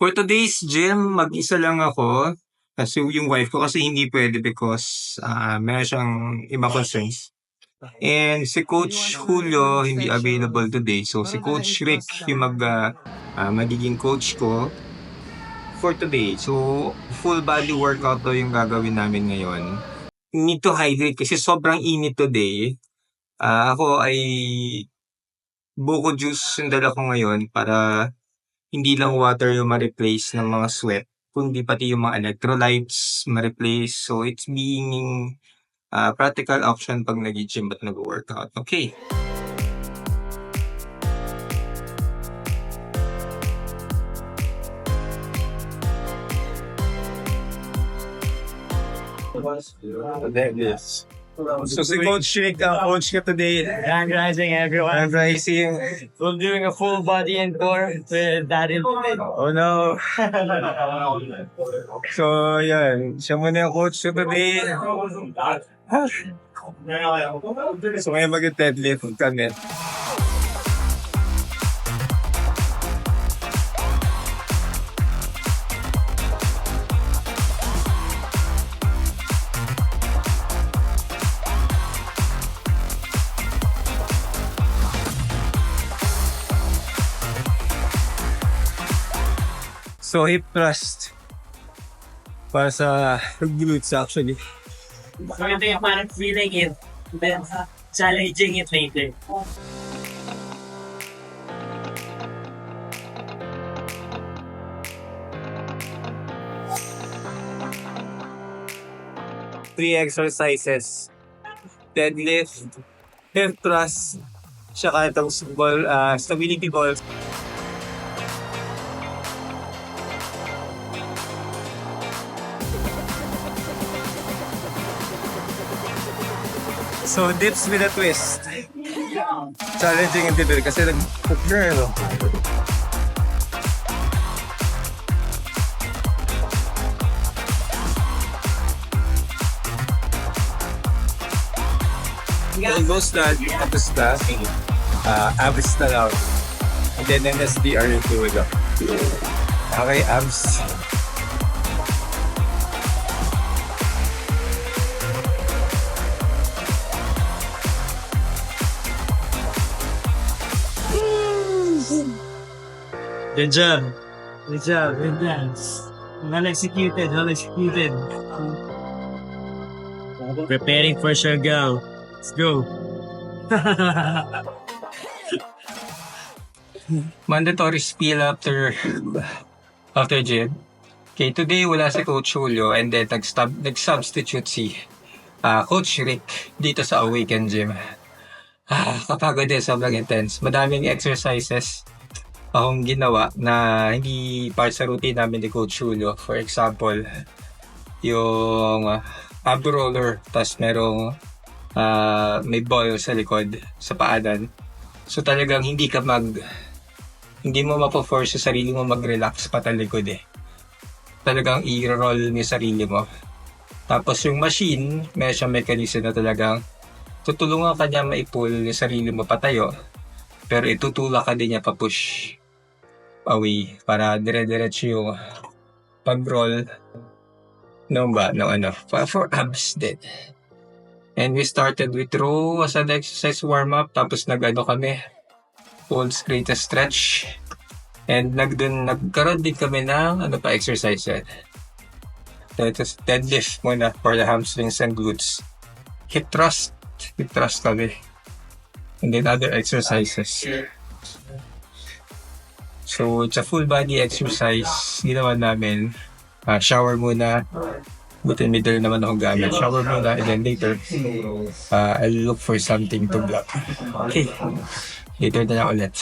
For today's gym, mag-isa lang ako. Kasi yung wife ko kasi hindi pwede because ah meron siyang iba concerns. And si Coach Julio hindi available today. So si Coach Rick yung mag ah, magiging coach ko for today. So full body workout to yung gagawin namin ngayon. Need to hydrate kasi sobrang init today. Ah, ako ay buko juice yung dala ko ngayon para hindi lang water yung ma-replace ng mga sweat, kundi pati yung mga electrolytes ma-replace. So, it's being uh, practical option pag nag-gym at nag-workout. Okay. Yes. So, si Coach Rick, ang coach ka today. Grand rising everyone. I'm rising. We're doing a full body and core with Daddy. Oh no. So, yan. Siya muna yung coach ko today. So, ngayon mag-deadlift kami. So, hip thrust. Para sa glutes actually. So ito yung parang feeling it, then challenging it later. Three exercises. Deadlift, hip thrust, tsaka itong ball, ah, stability ball. So, dips with a twist. Challenging yung dito kasi nag-hook no? Almost na, tapos na, uh, abs na lang. And then NSDR yung tuwid up. Okay, abs. Good job. Good job. Good dance. Well executed. Well executed. Preparing for go. Let's go. mandatory spill after after gym. Okay, today wala si Coach Julio and then nag-sub, nag-substitute si ah, Coach Rick dito sa Awaken Gym. Ah, kapagod din, sobrang intense. Madaming exercises akong ginawa na hindi part sa routine namin ni Coach Julio. For example, yung ah, ab roller, tas merong ah, may ball sa likod, sa paanan. So talagang hindi ka mag hindi mo mapo-force sa sarili mo mag-relax patalikod eh. Talagang i-roll yung sarili mo. Tapos yung machine, may siyang mechanism na talagang tutulungan ka niya ma-pull yung sarili mo patayo. Pero itutulak ka din niya pa-push away para dire-diretso yung pag-roll no ba? No ano? For, abs din. And we started with row as an exercise warm-up. Tapos nag-ano kami, Paul's greatest stretch. And nag dun, nagkaroon din kami ng ano pa exercise yan. Tapos deadlift muna for the hamstrings and glutes. Hip thrust. Hip thrust kami. And then other exercises. So, it's a full body exercise. Ginawa namin. Ah, shower muna. Buti middle naman ako gamit. Shower muna and then later, ah, I'll look for something to block. Okay. Later na lang ulit.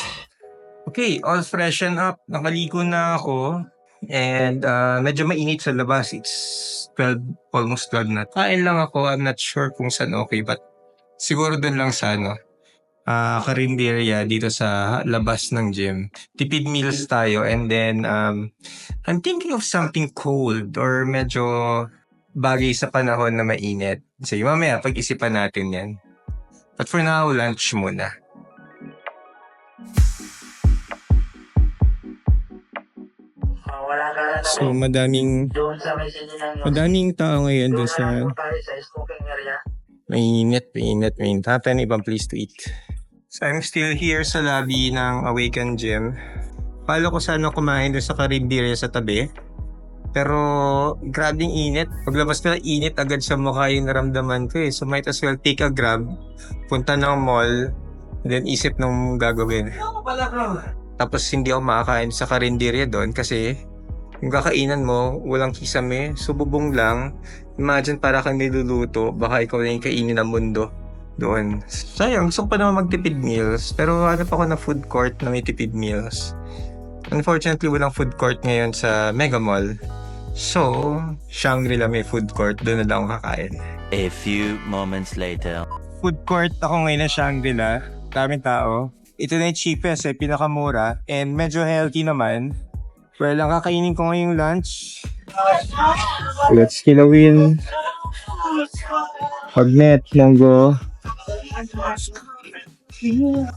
Okay, all freshen up. Nakaligo na ako. And uh, medyo mainit sa labas. It's 12, almost 12 na. Kain lang ako. I'm not sure kung saan okay. But siguro dun lang sa ano. Uh, karinderya dito sa labas ng gym. Tipid meals tayo. And then, um, I'm thinking of something cold or medyo bagay sa panahon na mainit. Sige, mamaya pag-isipan natin yan. But for now, lunch muna. So, madaming, madaming tao ngayon doon sa mainit, mainit, mainit. Happen ibang place to eat. So, I'm still here sa lobby ng Awaken Gym. Palo ko sana kumain doon sa Caribbean sa tabi. Pero, grabing init. Paglabas ko na init, agad sa mukha yung naramdaman ko eh. So, might as well take a grab, punta ng mall, then isip nung gagawin. Tapos, hindi ako makakain sa karinderya doon kasi yung kakainan mo, walang kisame, sububong lang. Imagine para kang niluluto, baka ikaw na yung kainin ng mundo doon. Sayang, gusto ko pa naman magtipid meals, pero hanap ako na food court na may tipid meals. Unfortunately, walang food court ngayon sa Mega Mall. So, Shangri-La may food court, doon na lang ako kakain. A few moments later. Food court ako ngayon na Shangri-La. Daming tao. Ito na yung cheapest eh, pinakamura. And medyo healthy naman. Well, ang kakainin ko ngayong lunch. Let's kilawin. Pagnet, monggo.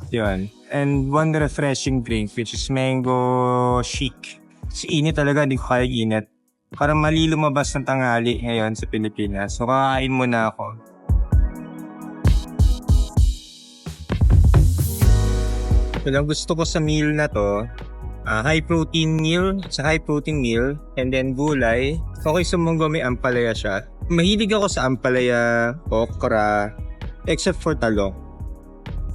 Yun. And one refreshing drink which is mango chic. Si init talaga, hindi ko kaya init. Parang mali lumabas ng tanghali ngayon sa Pilipinas. So kakain muna ako. Yun ang gusto ko sa meal na to, ah, high protein meal, sa high protein meal, and then gulay. Okay sa munggo may ampalaya siya. Mahilig ako sa ampalaya, okra, except for talong.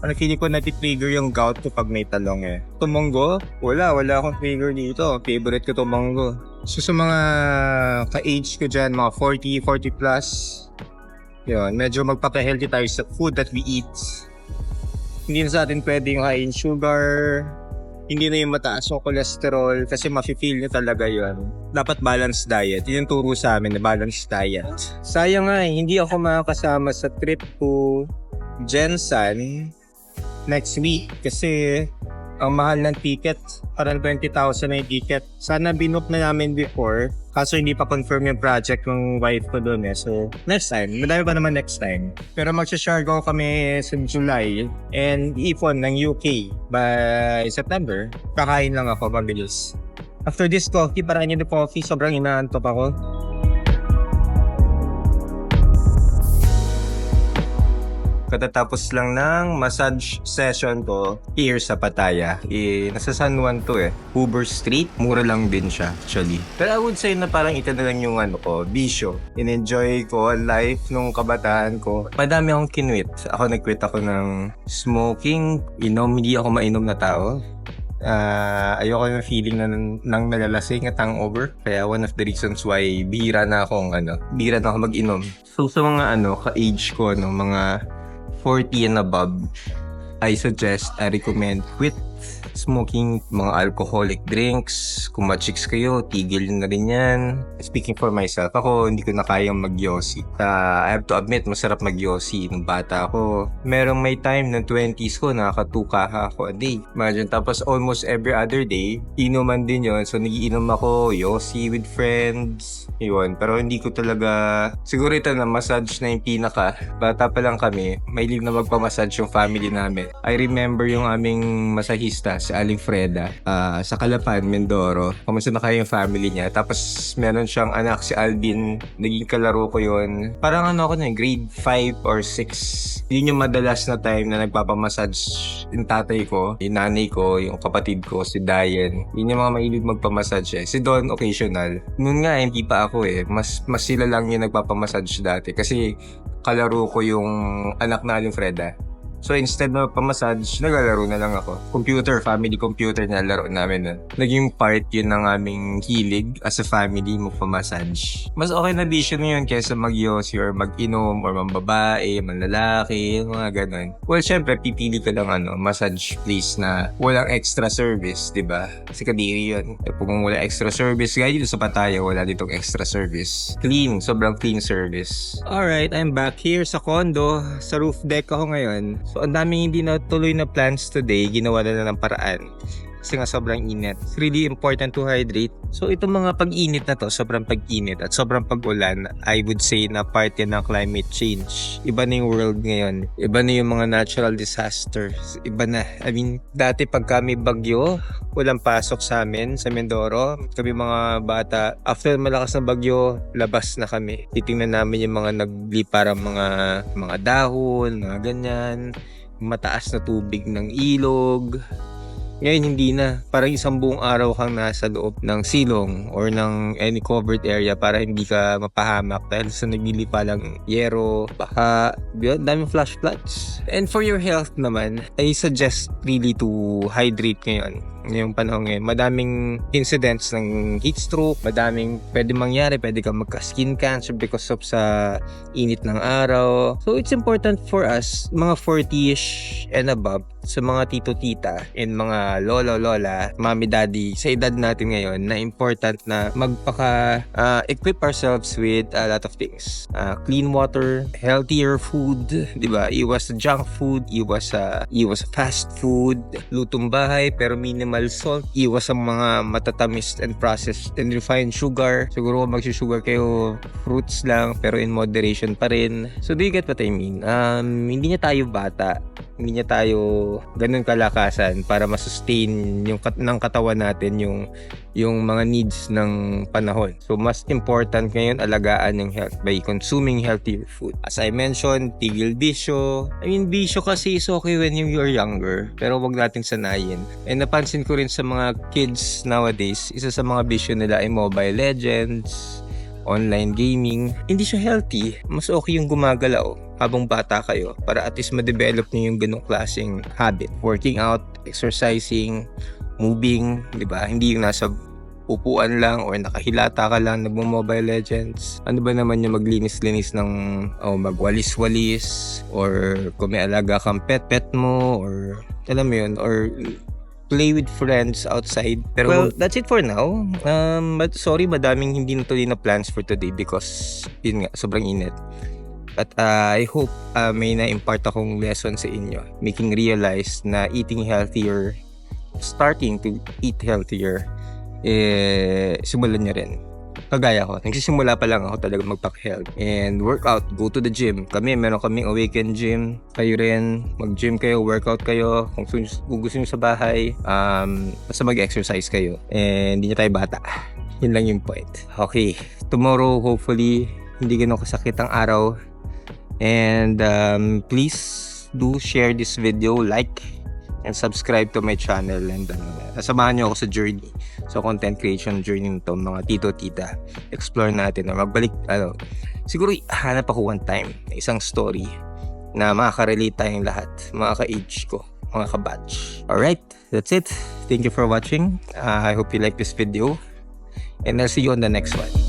Ano feeling ko nati-trigger yung gout ko pag may talong eh. Tumonggo? Wala, wala akong trigger dito. Favorite ko tumonggo. So sa mga ka-age ko dyan, mga 40, 40 plus, yun, medyo magpapa-healthy tayo sa food that we eat hindi na sa atin pwede yung high in sugar, hindi na yung mataas yung cholesterol kasi mafe-feel nyo talaga yun. Dapat balanced diet. Yun yung turo sa amin na balanced diet. Sayang nga eh, hindi ako makakasama sa trip ko Jensen next week kasi ang mahal ng ticket, parang 20,000 na yung ticket. Sana binook na namin before, kaso hindi pa confirm yung project ng wife ko doon eh. So, next time. Madami pa naman next time. Pero magsha-shargo kami sa July and ipon ng UK by September. Kakain lang ako, mabilis. After this coffee, parang yun yung coffee, sobrang inaantok ako. Katatapos lang ng massage session ko here sa Pattaya. Eh, nasa San Juan to eh. Hoover Street. Mura lang din siya, actually. Pero I would say na parang ito na lang yung ano ko, bisyo. In-enjoy ko life nung kabataan ko. Madami akong kinwit. Ako nag-quit ako ng smoking. Inom, hindi ako mainom na tao. Ah, ayoko yung feeling na nang nalalasing at hangover. Kaya one of the reasons why bihira na akong ano, bihira na ako mag-inom. So sa mga ano, ka-age ko, no, mga 40 and above, I suggest, I recommend quit smoking mga alcoholic drinks. Kung ma-chicks kayo, tigil na rin yan. Speaking for myself, ako hindi ko na kayang mag-yossi. Uh, I have to admit, masarap mag-yossi nung bata ako. Merong may time ng 20s ko, nakaka ako a day. Imagine, tapos almost every other day, inuman din yon So, nagiinom ako, yossi with friends. Yun. Pero hindi ko talaga, siguro ito na massage na yung pinaka. Bata pa lang kami, may na magpamassage yung family namin. I remember yung aming masahista, si Aling Freda, ah, sa Calapan, Mindoro. Kamusta na kayo yung family niya. Tapos meron siyang anak, si Alvin. Naging kalaro ko yun. Parang ano ako na, grade 5 or 6. Yun yung madalas na time na nagpapamassage yung tatay ko, yung nanay ko, yung kapatid ko, si Diane. Yun yung mga mahilig magpamassage eh. Si Don, occasional. Noon nga, hindi pa ako eh. Mas, mas sila lang yung nagpapamassage dati. Kasi kalaro ko yung anak na Aling Freda. So instead na pamassage, naglalaro na lang ako. Computer, family computer na laro namin nun. Naging part yun ng aming hilig as a family magpamassage. Mas okay na vision yun kaysa mag-yossi or mag-inom or mambabae, manlalaki, mga ganun. Well, syempre, pipili ka lang ano, massage place na walang extra service, di ba? Kasi kadiri yun. E, kung wala extra service, gaya dito sa Pattaya, wala ditong extra service. Clean, sobrang clean service. Alright, I'm back here sa condo. Sa roof deck ako ngayon. Ang daming hindi na tuloy na plans today. Ginawa na na ng paraan. Kasi nga sobrang init. It's really important to hydrate. So itong mga pag-init na to, sobrang pag-init at sobrang pag-ulan, I would say na part yan ng climate change. Iba na yung world ngayon. Iba na yung mga natural disasters. Iba na. I mean, dati pag kami bagyo, walang pasok sa amin sa Mindoro. Kami mga bata, after malakas na bagyo, labas na kami. Titingnan namin yung mga nagliparang mga mga dahon, mga ganyan. Mataas na tubig ng ilog. Ngayon hindi na. Parang isang buong araw kang nasa loob ng silong or ng any covered area para hindi ka mapahamak dahil sa naglilipa lang yero, baka, yun, daming flash floods. And for your health naman, I suggest really to hydrate ngayon ngayong panahon ngayon. Madaming incidents ng heat stroke, madaming pwede mangyari, pwede kang magka-skin cancer because of sa init ng araw. So it's important for us, mga 40ish and above, sa mga tito-tita and mga lolo-lola, mami-daddy, sa edad natin ngayon, na important na magpaka-equip ourselves with a lot of things. Uh, clean water, healthier food, di ba? Iwas sa junk food, iwas sa, iwas sa fast food, lutong bahay, pero minimal salt, iwas sa mga matatamis and processed and refined sugar. Siguro kung magsusugar kayo, fruits lang, pero in moderation pa rin. So, do you get what I mean? Um, hindi niya tayo bata hindi niya tayo ganun kalakasan para masustain yung kat- ng katawan natin yung yung mga needs ng panahon. So mas important ngayon alagaan yung health by consuming healthier food. As I mentioned, tigil bisyo. I mean, bisyo kasi is okay when you are younger, pero wag natin sanayin. And napansin ko rin sa mga kids nowadays, isa sa mga bisyo nila ay Mobile Legends, online gaming, hindi siya healthy. Mas okay yung gumagalaw habang bata kayo para at least ma-develop niyo yung ganong klaseng habit. Working out, exercising, moving, di ba? Hindi yung nasa upuan lang or nakahilata ka lang nagmo-mobile legends. Ano ba naman yung maglinis-linis ng oh, magwalis-walis or kung may alaga kang pet-pet mo or alam mo yun or play with friends outside. Pero well, that's it for now. Um, but sorry, madaming hindi natuloy na plans for today because yun nga, sobrang init. But uh, I hope uh, may na-impart akong lesson sa inyo. Making realize na eating healthier, starting to eat healthier, eh, simulan nyo rin. Kagaya ko, nagsisimula pa lang ako talaga magpak-health. And workout, go to the gym. Kami, meron kaming awaken gym. Kayo rin, mag-gym kayo, workout kayo. Kung, gusto nyo sa bahay, um, basta mag-exercise kayo. And hindi nyo tayo bata. Yun lang yung point. Okay, tomorrow hopefully hindi ganun kasakit ang araw. And um, please do share this video, like, and subscribe to my channel. And uh, samahan nyo ako sa journey sa content creation journey nito mga tito tita. Explore natin or magbalik ano siguro hanap ako one time isang story na makaka-relate tayong lahat mga ka-age ko mga ka-batch. Alright that's it. Thank you for watching. Uh, I hope you like this video. And I'll see you on the next one